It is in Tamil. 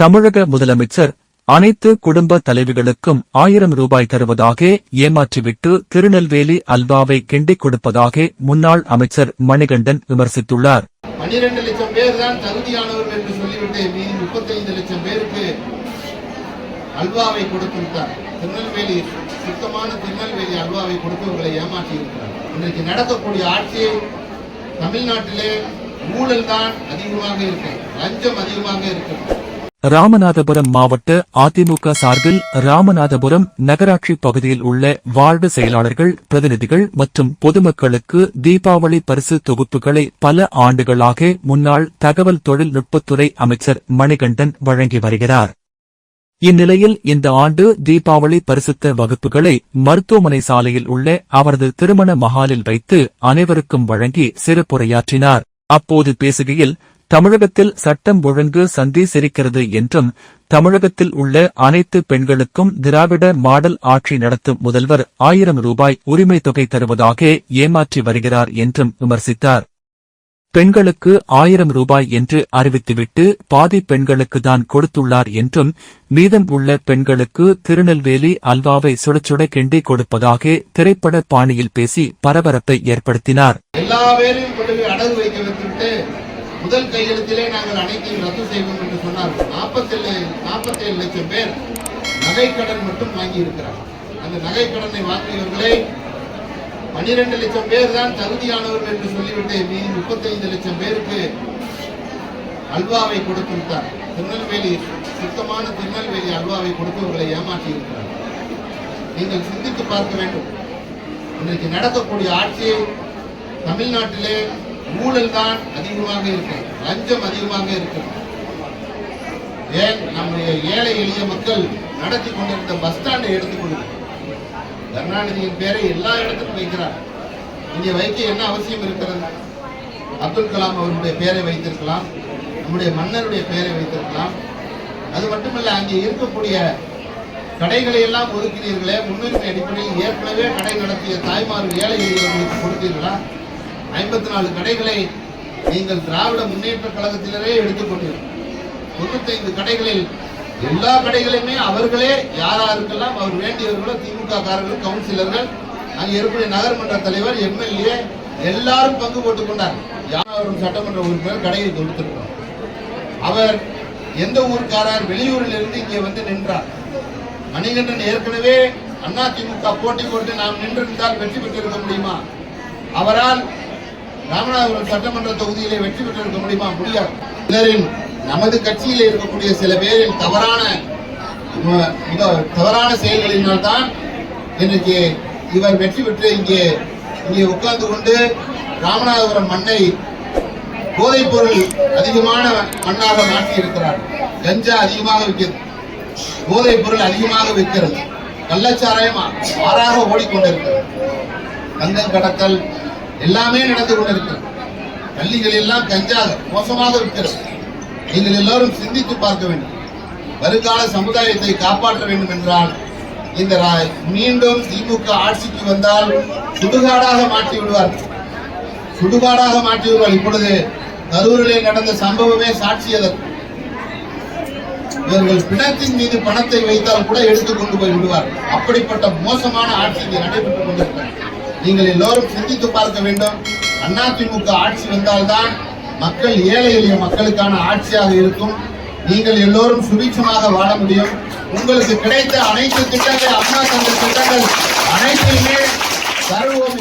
தமிழக முதலமைச்சர் அனைத்து குடும்ப தலைவிகளுக்கும் ஆயிரம் ரூபாய் தருவதாக ஏமாற்றிவிட்டு திருநெல்வேலி அல்வாவை கிண்டிக் கொடுப்பதாக முன்னாள் அமைச்சர் மணிகண்டன் விமர்சித்துள்ளார். பன்னிரண்டு லட்சம் பேர் தான் தகுதியானவர்கள் என்று சொல்லிவிட்டு மீதி முப்பத்தைந்து லட்சம் பேருக்கு அல்வாவை கொடுத்து திருநெல்வேலி சுத்தமான திருநெல்வேலி அல்வாவை கொடுத்து உங்களை ஏமாற்றி இன்றைக்கு நடக்கக்கூடிய ஆட்சி தமிழ்நாட்டிலே ஊழல் தான் அதிகமாக இருக்கு லஞ்சம் அதிகமாக இருக்கு. ராமநாதபுரம் மாவட்ட அதிமுக சார்பில் ராமநாதபுரம் நகராட்சி பகுதியில் உள்ள வார்டு செயலாளர்கள் பிரதிநிதிகள் மற்றும் பொதுமக்களுக்கு தீபாவளி பரிசு தொகுப்புகளை பல ஆண்டுகளாக முன்னாள் தகவல் தொழில்நுட்பத்துறை அமைச்சர் மணிகண்டன் வழங்கி வருகிறார். இந்நிலையில் இந்த ஆண்டு தீபாவளி பரிசுத்த வகுப்புகளை மருத்துவமனை சாலையில் உள்ள அவரது திருமண மகாலில் வைத்து அனைவருக்கும் வழங்கி சிறப்புரையாற்றினார். அப்போது பேசுகையில் தமிழகத்தில் சட்டம் ஒழுங்கு சந்தி சிரிக்கிறது என்றும் தமிழகத்தில் உள்ள அனைத்து பெண்களுக்கும் திராவிட மாடல் ஆட்சி நடத்தும் முதல்வர் ஆயிரம் ரூபாய் உரிமை தொகை தருவதாக ஏமாற்றி வருகிறார் என்றும் விமர்சித்தார். பெண்களுக்கு ஆயிரம் ரூபாய் என்று அறிவித்துவிட்டு பாதி பெண்களுக்கு தான் கொடுத்துள்ளார் என்றும் மீதம் உள்ள பெண்களுக்கு திருநெல்வேலி அல்வாவை சுடச்சுட கிண்டி கொடுப்பதாக திரைப்பட பாணியில் பேசி பரபரப்பை ஏற்படுத்தினார். முதல் கையெழுத்திலே நாங்கள் அனைத்தையும் ரத்து செய்வோம் என்று சொன்னார்கள் நாற்பத்தேழு நாற்பத்தேழு லட்சம் பேர் நகைக்கடன் மட்டும் வாங்கி இருக்கிறார் அந்த நகைக்கடனை வாங்கியவர்களை பனிரெண்டு லட்சம் பேர் தான் தகுதியானவர்கள் என்று சொல்லிவிட்டு மீதி முப்பத்தைந்து லட்சம் பேருக்கு அல்வாவை கொடுத்து விட்டார். திருநெல்வேலி சுத்தமான திருநெல்வேலி அல்வாவை கொடுத்து உங்களை ஏமாற்றி இருக்கிறார் நீங்கள் சிந்தித்து பார்க்க வேண்டும். இன்றைக்கு நடக்கக்கூடிய ஆட்சி தமிழ்நாட்டிலே ஊழல் தான் அதிகமாக இருக்கும் லஞ்சம் அதிகமாக இருக்கும். ஏன்? நம்முடைய ஏழை எளிய மக்கள் நடத்தி கொண்டிருந்த பஸ் ஸ்டாண்டை எடுத்துக்கொள்ளுங்க கருணாநிதியின் பேரை எல்லா இடத்திலும் வைக்கிறார். இங்கே வைக்க என்ன அவசியம் இருக்கிறது? அப்துல் கலாம் அவருடைய பெயரை வைத்திருக்கலாம் நம்முடைய மன்னருடைய பெயரை வைத்திருக்கலாம். அது மட்டுமல்ல அங்கே இருக்கக்கூடிய கடைகளை எல்லாம் ஒதுக்கினீர்களே முன்னுரிமை அடிப்படையில் ஏற்கனவே கடை நடத்திய தாய்மார் ஏழை எளியவர்களுக்கு கொடுத்தீர்களா? ஐம்பத்தி நாலு கடைகளை நீங்கள் திராவிட முன்னேற்ற கழகத்திலே எடுத்துக்கொண்டீர்கள் தொண்ணூத்தைந்து கடைகளில் எல்லா கடைகளையுமே அவர்களே யாராருக்கெல்லாம் அவர் வேண்டியவர்களோ திமுக காரர்கள் கவுன்சிலர்கள் அங்கே இருக்கக்கூடிய நகர்மன்ற தலைவர் எம்எல்ஏ எல்லாரும் பங்கு போட்டுக் கொண்டார் யாரும் சட்டமன்ற உறுப்பினர் கடையை கொடுத்திருக்கிறார் அவர் எந்த ஊர்க்காரர் வெளியூரில் இருந்து இங்கே வந்து நின்றார். மணிகண்டன் ஏற்கனவே அதிமுக போட்டி போட்டு நாம் நின்றிருந்தால் வெற்றி பெற்றிருக்க முடியுமா? அவரால் ராமநாதபுரம் சட்டமன்ற தொகுதியிலே வெற்றி பெற்றிருக்க முடியுமா முடியாது சிலரின் நமது கட்சியில் இருக்கக்கூடிய சில பேரின் தவறான தவறான செயல்களினால் தான் இன்றைக்கு இவர் வெற்றி பெற்று இங்கே இங்கே உட்கார்ந்து கொண்டு ராமநாதபுரம் மண்ணை போதைப் பொருள் அதிகமான மண்ணாக மாற்றி இருக்கிறார் கஞ்சா அதிகமாக விற்கிறது. போதைப் பொருள் அதிகமாக விற்கிறது. கள்ளச்சாராயம் ஆறாக ஓடிக்கொண்டிருக்கிறது. தங்கம் கடத்தல் எல்லாமே நடந்து கொண்டிருக்கிறது. பள்ளிகள் எல்லாம் கஞ்சாக மோசமாக இருக்கிறது. நீங்கள் எல்லோரும் சிந்தித்து பார்க்க வேண்டும். வருங்கால சமுதாயத்தை காப்பாற்ற வேண்டும் என்றால் இந்த மீண்டும் திமுக ஆட்சிக்கு வந்தால் சுடுகாடாக மாற்றி விடுவார்கள் சுடுகாடாக மாற்றி விடுவார். இப்பொழுது கரூரிலே நடந்த சம்பவமே சாட்சி அதற்கு இவர்கள் பிணத்தின் மீது பணத்தை வைத்தால் கூட எடுத்துக்கொண்டு போய் விடுவார். அப்படிப்பட்ட மோசமான ஆட்சி இங்கே நடைபெற்றுக் கொண்டிருக்கிறது. நீங்கள் எல்லோரும் சிந்தித்து பார்க்க வேண்டும். அதிமுக ஆட்சி வந்தால்தான் மக்கள் ஏழை எளிய மக்களுக்கான ஆட்சியாக இருக்கும். நீங்கள் எல்லோரும் சுபிட்சமாக வாழ முடியும். உங்களுக்கு கிடைத்த அனைத்து திட்டங்கள் அம்மா தந்த திட்டங்கள் அனைத்தையுமே தருவோம்.